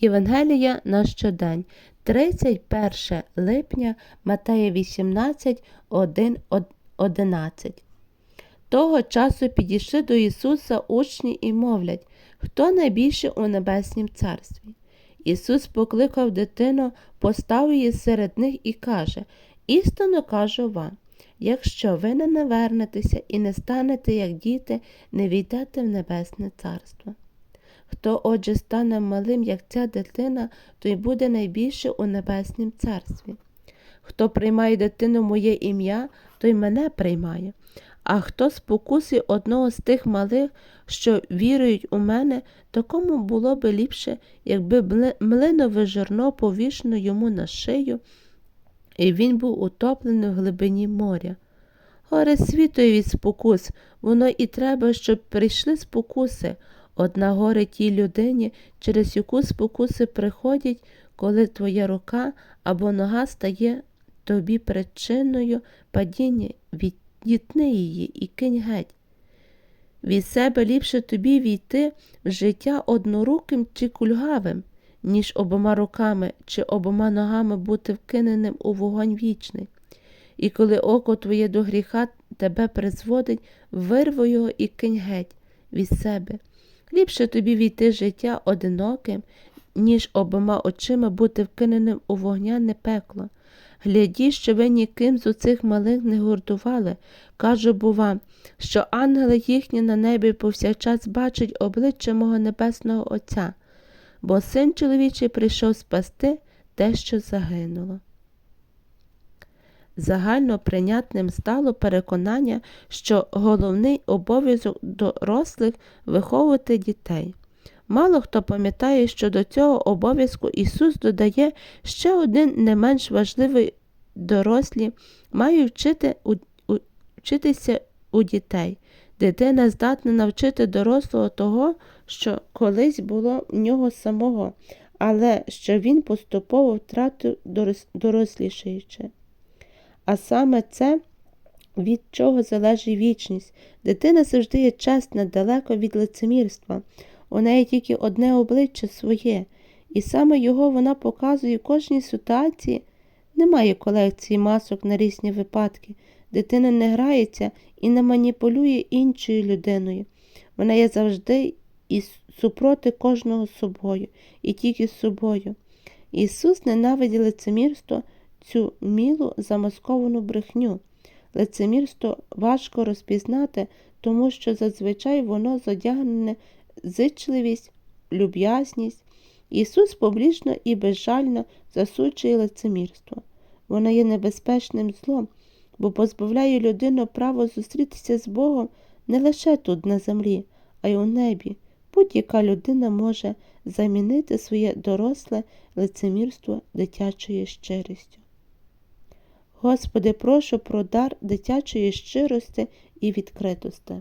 Євангелія на щодень, 31 липня, Матея 18, 1, 11. Того часу підійшли до Ісуса учні і мовлять, хто найбільше у небеснім царстві. Ісус покликав дитину, постав її серед них і каже: Істинно кажу вам, якщо ви не навернетеся і не станете, як діти, не війдете в небесне царство. Хто отже стане малим, як ця дитина, той буде найбільше у небеснім царстві. Хто приймає дитину моє ім'я, той мене приймає. А хто спокусить одного з тих малих, що вірують у мене, такому було би ліпше, якби млинове жорно повішено йому на шию, і він був утоплений в глибині моря. Горе світові від спокус, воно і треба, щоб прийшли спокуси. Одна горе тій людині, через яку спокуси приходять, коли твоя рука або нога стає тобі причиною падіння, відітни її і кинь геть. Від себе ліпше тобі війти в життя одноруким чи кульгавим, ніж обома руками чи обома ногами бути вкиненим у вогонь вічний. І коли око твоє до гріха тебе призводить, вирви його і кинь геть від себе. Ліпше тобі війти життя одиноким, ніж обома очима бути вкиненим у вогняне пекло. Гляді, що ви ніким з оцих малих не гордували. Кажу бо вам, що ангели їхні на небі повсякчас бачать обличчя мого небесного Отця, бо син чоловічий прийшов спасти те, що загинуло. Загально прийнятним стало переконання, що головний обов'язок дорослих виховувати дітей. Мало хто пам'ятає, що до цього обов'язку Ісус додає ще один не менш важливий дорослі мають вчити у, у, вчитися у дітей. Дитина здатна навчити дорослого того, що колись було в нього самого, але що він поступово втратив дорос- дорослішаючи. А саме це, від чого залежить вічність. Дитина завжди є чесна, далеко від лицемірства. У неї тільки одне обличчя своє, і саме його вона показує в кожній ситуації. Немає колекції масок на різні випадки. Дитина не грається і не маніпулює іншою людиною. Вона є завжди і супроти кожного собою, і тільки з собою. Ісус ненавидів лицемірство, цю мілу замасковану брехню. Лицемірство важко розпізнати, тому що зазвичай воно задягнене зичливість, люб'язність. Ісус публічно і безжально засуджує лицемірство. Воно є небезпечним злом, бо позбавляє людину права зустрітися з Богом не лише тут, на землі, а й у небі. Будь-яка людина може замінити своє доросле лицемірство дитячою щирістю. Господи, прошу про дар дитячої щирості і відкритості.